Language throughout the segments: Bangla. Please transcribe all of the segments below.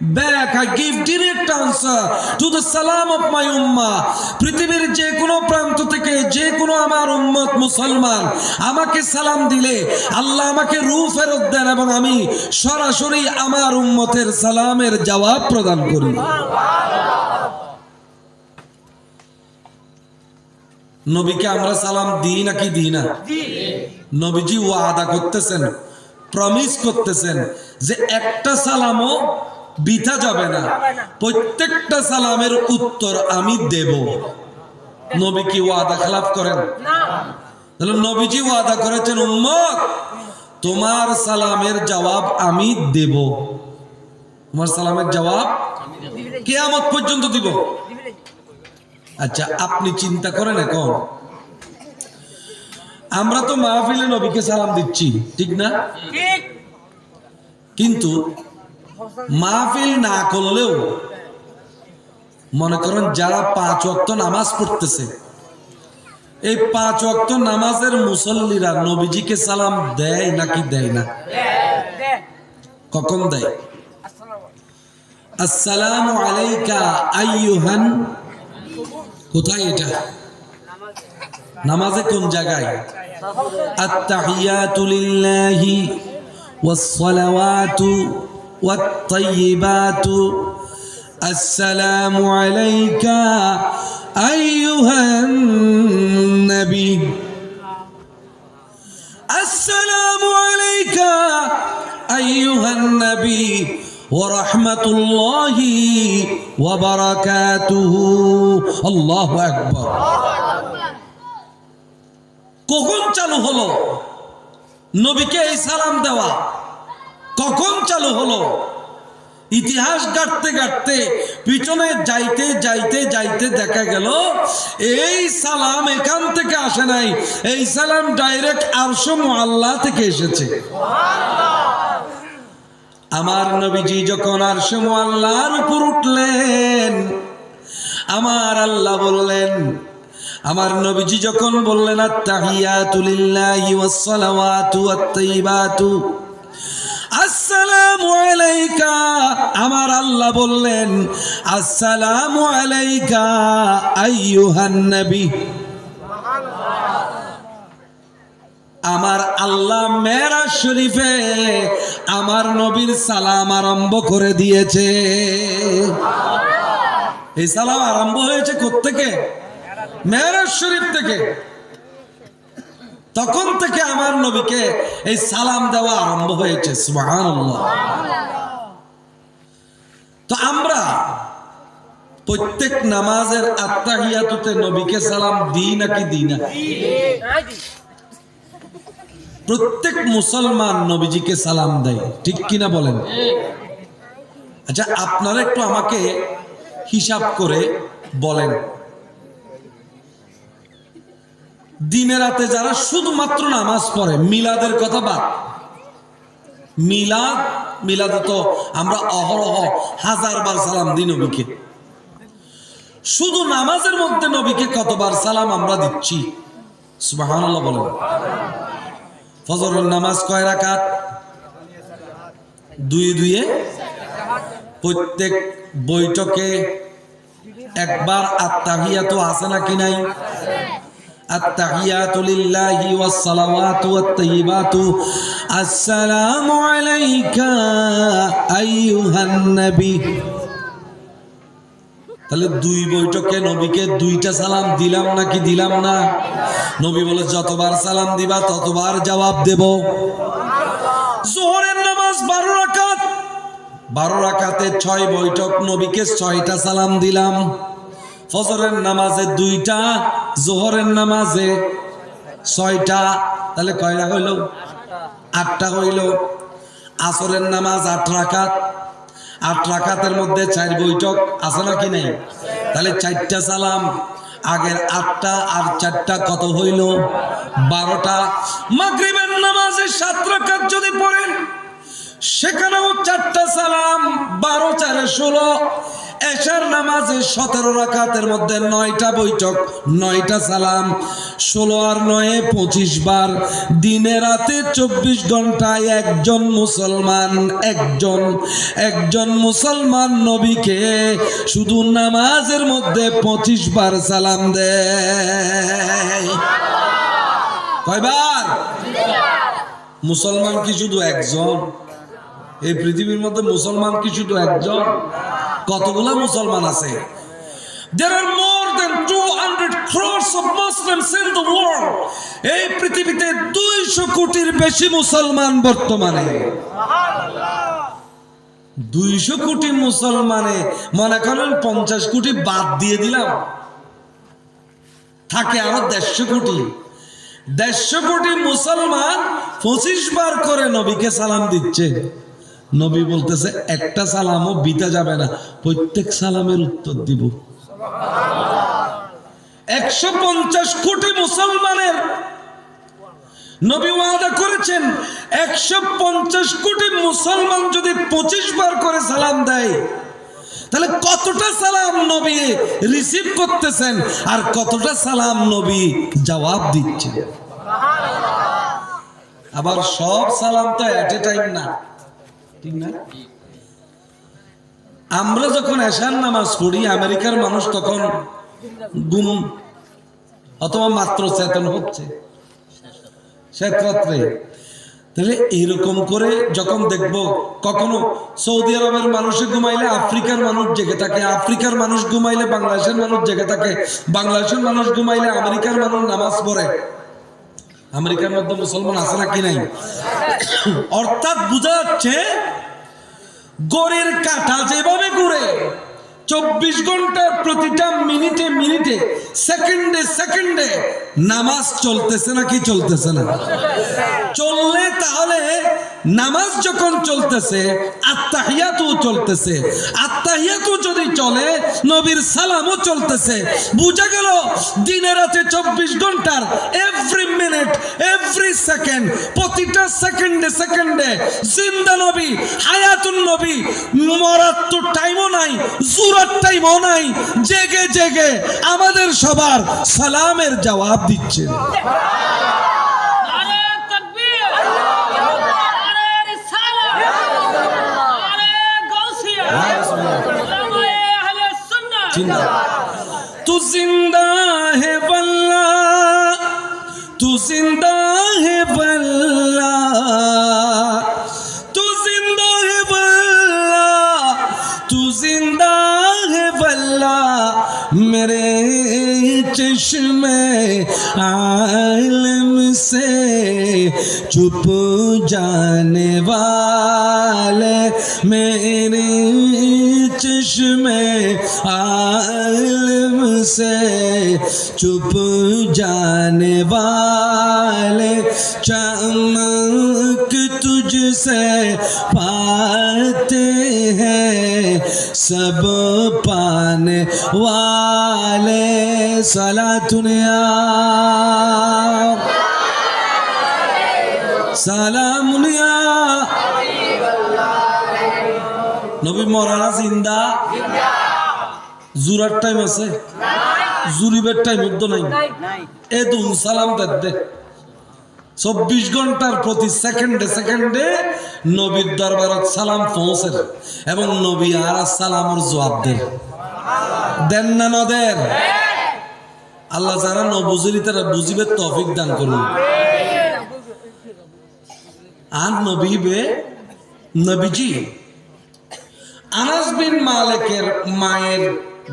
back. I give direct answer to the salam of my ummah. পৃথিবীর যে কোনো প্রান্ত থেকে যে কোনো আমার উম্মত মুসলমান আমাকে সালাম দিলে, আল্লাহ আমাকে রূহ ফেরত দেন এবং আমি সরাসরি আমার উম্মতের সালামের জবাব প্রদান করি নবীকে আমরা সালাম দিই নাকি দিই না নবীজি ওয়াদা করতেছেন প্রমিস করতেছেন যে একটা সালামও বিথা যাবে না। প্রত্যেকটা সালামের উত্তর আমি দেব। নবী কি ওয়াদা খেলাফ করেন? তাহলে নবীজি ওয়াদা করেছেন উম্মত তোমার সালামের জবাব আমি দেব। তোমার সালামের জবাব কে কেয়ামত পর্যন্ত দিব। আচ্ছা আপনি চিন্তা করেন এখন। আমরা তো মাহফিলে নবীকে সালাম দিচ্ছি ঠিক না? কিন্তু মাহফিল না করলেও মনে করেন যারা পাঁচ অক্ত নামাজ পড়তেছে, এই পাঁচ অক্ত নামাজের মুসল্লিরা নবীজিকে সালাম দেয় নাকি দেয় না? কখন দেয়? আসসালাম আলাইকা আইয়ুহান, কোথায় এটা? নামাজে কোন জায়গায়? আত্তাহিয়াতু লিল্লাহি ওয়াস সালাওয়াতু والطيبات السلام عليك أيها النبي السلام عليك أيها النبي ورحمة الله وبركاته الله أكبر কখন চালু হলো নবীকে এই সালাম দেওয়া কখন চালু হলো? ইতিহাস গাঁটতে গাঁটতে, পিছনে যাইতে যাইতে যাইতে দেখা গেল, এই সালাম এখান থেকে আসে নাই। এই সালাম ডাইরেক্ট আরশম আল্লাহ থেকে এসেছে। আমার নবীজি যখন আরশম আল্লাহর উপর উঠলেন, আমার আল্লাহ বললেন, আমার নবীজি যখন বললেন, আত্তাহিয়াতু লিল্লাহি ওয়াস সালাওয়াতু ওয়াত তাইয়িবাতু আমার আল্লাহ বললেন, আসসালামু আমার আল্লাহ মেরাজ শরীফে আমার নবীর সালাম আরম্ভ করে দিয়েছে। এই সালাম আরম্ভ হয়েছে কোত্থেকে? মেরাজ শরীফ থেকে। তখন থেকে আমার নবীকে এই সালাম দেওয়া আরম্ভ হয়েছে তো আমরা প্রত্যেক নামাজের আত্মাহিয়াতুতে নবীকে সালাম দিই নাকি দিই না? প্রত্যেক মুসলমান নবীজিকে সালাম দেয়, ঠিক কিনা বলেন? আচ্ছা আপনারা একটু আমাকে হিসাব করে বলেন। দিনে রাতে যারা শুধুমাত্র নামাজ পড়ে, মিলাদের কথা বাদ। মিলাদ, মিলাদে তো আমরা অহরহ হাজার বার সালাম দিই নবীকে। শুধু নামাজের মধ্যে নবীকে কতবার সালাম আমরা দিচ্ছি? বলেন। ফজরের নামাজ কয় রাকাত? দুই, দুইয়ে। প্রত্যেক বৈঠকে একবার আত্মাহিয়া তো আছে নাকি নাই? التحيات لله والصلوات والطيبات السلام عليك أيها النبي তাহলে দুই বৈঠকে নবীকে দুইটা সালাম দিলাম নাকি দিলাম না নবী বলে যতবার সালাম দিবা ততবার জবাব দেব জোহরের নামাজ বারো রাকাত বারো রাকাতে ছয় বৈঠক নবীকে ছয়টা সালাম দিলাম ফজরের নামাজে দুইটা জোহরের নামাজে ছয়টা, তাহলে কয়টা হইল? আটটা হইল। আসরের নামাজ আট রাকাত। আট রাকাতের মধ্যে চার বৈঠক আছে নাকি নাই? তাহলে চারটা সালাম, আগের আটটা আর চারটা কত হইল? বারোটা। মাগরিবের নামাজে সাত রাকাত যদি পড়েন, সেখানেও চারটা সালাম, বারো, চারে ষোলো। এশার নামাজে সতেরো রাকাতের মধ্যে নয়টা বৈঠক, নয়টা সালাম, ষোলো আর নয়ে পঁচিশ বার। দিনে রাতে চব্বিশ ঘন্টায় একজন মুসলমান, একজন একজন মুসলমান নবীকে শুধু নামাজের মধ্যে পঁচিশ বার সালাম দেয়। মুসলমান কি শুধু একজন? এই পৃথিবীর মধ্যে মুসলমান কি শুধু একজন? কতগুলা মুসলমান আছে? There are more than 200 crores of Muslims in the world. এই পৃথিবীতে 200 কোটির বেশি মুসলমান বর্তমানে। 200 কোটি মুসলমানে, মনে করেন 50 কোটি বাদ দিয়ে দিলাম। থাকে আরও দেড়শো কোটি। দেড়শো কোটি মুসলমান পঁচিশ বার করে নবীকে সালাম দিচ্ছে। নবী বলতেছে, একটা সালামও বিতা যাবে না, প্রত্যেক সালামের উত্তর দিব। একশো পঞ্চাশ কোটি মুসলমানের নবী ওয়াদা করেছেন, একশো পঞ্চাশ কোটি মুসলমান যদি পঁচিশ বার করে সালাম দেয়, তাহলে কতটা সালাম নবী রিসিভ করতেছেন আর কতটা সালাম নবী জবাব দিচ্ছেন? আবার সব সালাম তো এট এ টাইম না। ঠিক না? আমরা যখন এশার নামাজ পড়ি, আমেরিকার মানুষ তখন গুম, অথবা মাত্র চেতন হচ্ছে। শেষ রাত্রে। তাহলে এইরকম করে যখন দেখব, কখনো সৌদি আরবের মানুষে ঘুমাইলে আফ্রিকার মানুষ জেগে থাকে, আফ্রিকার মানুষ ঘুমাইলে বাংলাদেশের মানুষ জেগে থাকে, বাংলাদেশের মানুষ ঘুমাইলে আমেরিকার মানুষ নামাজ পড়ে। আমেরিকার মধ্যে মুসলমান আছে নাকি নাই? অর্থাৎ বোঝা যাচ্ছে গড়ের কাটা যেভাবে ঘুরে চব্বিশ ঘণ্টার প্রতিটা মিনিটে মিনিটে, সেকেন্ডে সেকেন্ডে নামাজ চলতেছে নাকি চলতেছে না? চললে তাহলে নামাজ যখন চলতেছে, আত্মাহিয়াতও চলতেছে। আত্মাহিয়াতও চলে, নবীর সালামও চলতেছে। বুঝা গেল দিনে রাতে চব্বিশ ঘণ্টার এভরি মিনিট এভরি সেকেন্ড প্রতিটা সেকেন্ডে সেকেন্ডে জিন্দা নবী, হায়াতুন নবী, মরার তো টাইমও নাই, জুরার টাইমও নাই, জেগে জেগে আমাদের সবার সালামের জবাব দিচ্ছেন। तू ज़िंदा है बल्ला तू ज़िंदा है वल्ला। तू ज़िंदा है वल्ला, तू ज़िंदा है वल्ला। मेरे चश्मे आलम से चुप जाने वाले मेरे चश्मे علم سے چپ جانے والے چمک تجھ سے پاتے ہیں سب پانے والے۔ صلاة دنیا سلام نبی مولانا زندہ۔ জুরার টাইম আছে। জুরিবের টাইম উদ্দ নাই। এ তুম সালাম দে। চব্বিশ ঘণ্টার প্রতি সেকেন্ডে সেকেন্ডে নবীর দরবারত সালাম পৌঁছে এবং নবী আর সালামর জবাব দেন। দেন না নদের আল্লাহ যারা ন তারা বুঝিবে, তফিক দান করুন। আর নবীবে নবীজি। আনাস বিন মালিকের মায়ের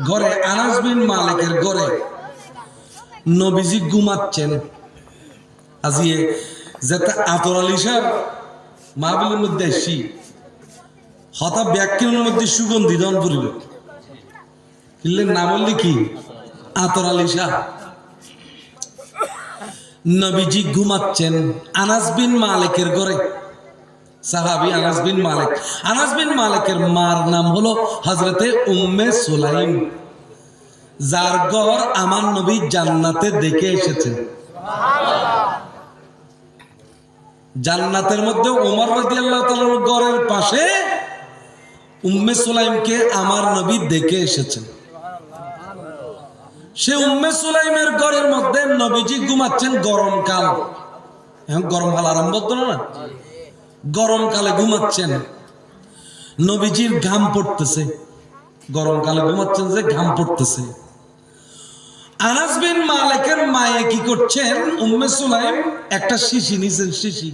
ঘরে আনাস বিন মালিকের ঘরে। নবীজি ঘুমাচ্ছেন। আজিয়ে যাতে আতর আলী সাহেব মাহবিলের মধ্যে আসি হঠাৎ ব্যাখ্যানের মধ্যে সুগন্ধি দন পড়িল কিনলে নাম বললি কি? আতর আলী শাহ নবীজি ঘুমাচ্ছেন আনাস বিন মালিকের ঘরে। সাহাবি আনাস বিন মালিক। আনাস বিন মালিকের মার নাম হলো হজরতে উম্মে সুলাইম, যার ঘর আমার নবী জান্নাতে দেখে এসেছেন জান্নাতের মধ্যে ওমর রাদিয়াল্লাহু তাআলার ঘরের পাশে উম্মে সুলাইমকে আমার নবী দেখে এসেছেন সে উম্মে সুলাইমের ঘরের মধ্যে নবীজি ঘুমাচ্ছেন গরমকাল। এখন গরমকাল আরম্ভ হতো না? গরমকালে ঘুমাচ্ছেন। নবীজির ঘাম পড়তেছে। গরমকালে ঘুমাচ্ছেন যে ঘাম পড়তেছে। আনাস মালিকের মায়ে কি করছেন? উম্মে সুলাইম একটা শিশি নিছেন, শিশি।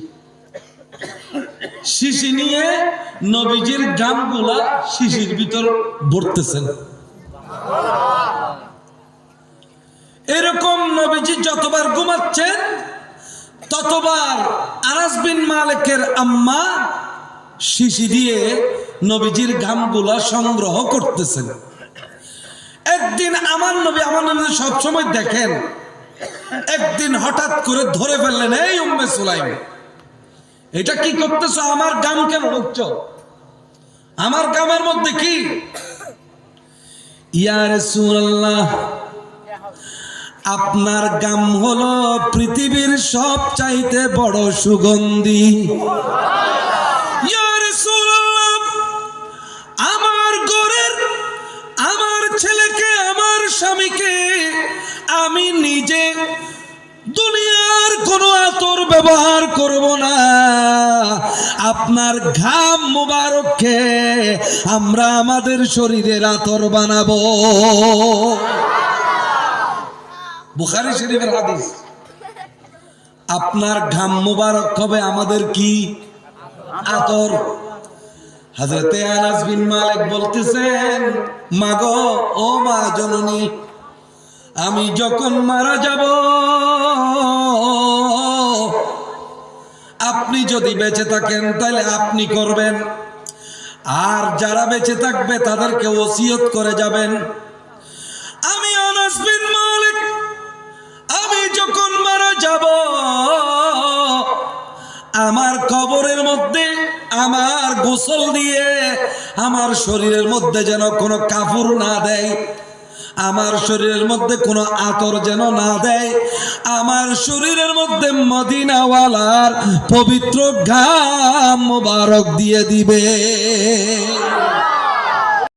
শিশি নিয়ে নবীজির গামগুলা শিশির ভিতর ভরতেছেন। এরকম নবীজি যতবার ঘুমাচ্ছেন ততবার আনাস বিন মালিকের আম্মা শিশি দিয়ে নবীজির ঘামগুলা সংগ্রহ করতেছেন। একদিন আমার নবী আমার নবী সবসময় দেখেন, একদিন হঠাৎ করে ধরে ফেললেন, এই উম্মে সুলাইম, এটা কি করতেছ? আমার গাম কেন রুখছ? আমার গামের মধ্যে কি? ইয়া রাসূলুল্লাহ আপনার গাম হলো পৃথিবীর সব চাইতে বড় সুগন্ধি। আমার ঘরের, আমার ছেলেকে, আমার স্বামীকে আমি নিজে দুনিয়ার কোনো আতর ব্যবহার করব না। আপনার ঘাম মুবারককে আমরা আমাদের শরীরের আতর বানাবো। বুখারি শরীফের হাদিস। আপনার ঘাম মুবারক হবে, আমাদের কি? আতর। হাজরতে আনাস বিন মালিক বলতেছেন, মাগো, ও মা জননী, আমি যখন মারা যাব, আপনি যদি বেঁচে থাকেন তাহলে আপনি করবেন। আর যারা বেঁচে থাকবে, তাদেরকে ওসিয়ত করে যাবেন। যাব। আমার কবরের মধ্যে, আমার গোসল দিয়ে, আমার শরীরের মধ্যে যেন কোনো কাপড় না দেয়, আমার শরীরের মধ্যে কোনো আতর যেন না দেয়, আমার শরীরের মধ্যে মদিনাওয়ালার পবিত্র ঘাম মোবারক দিয়ে দিবে।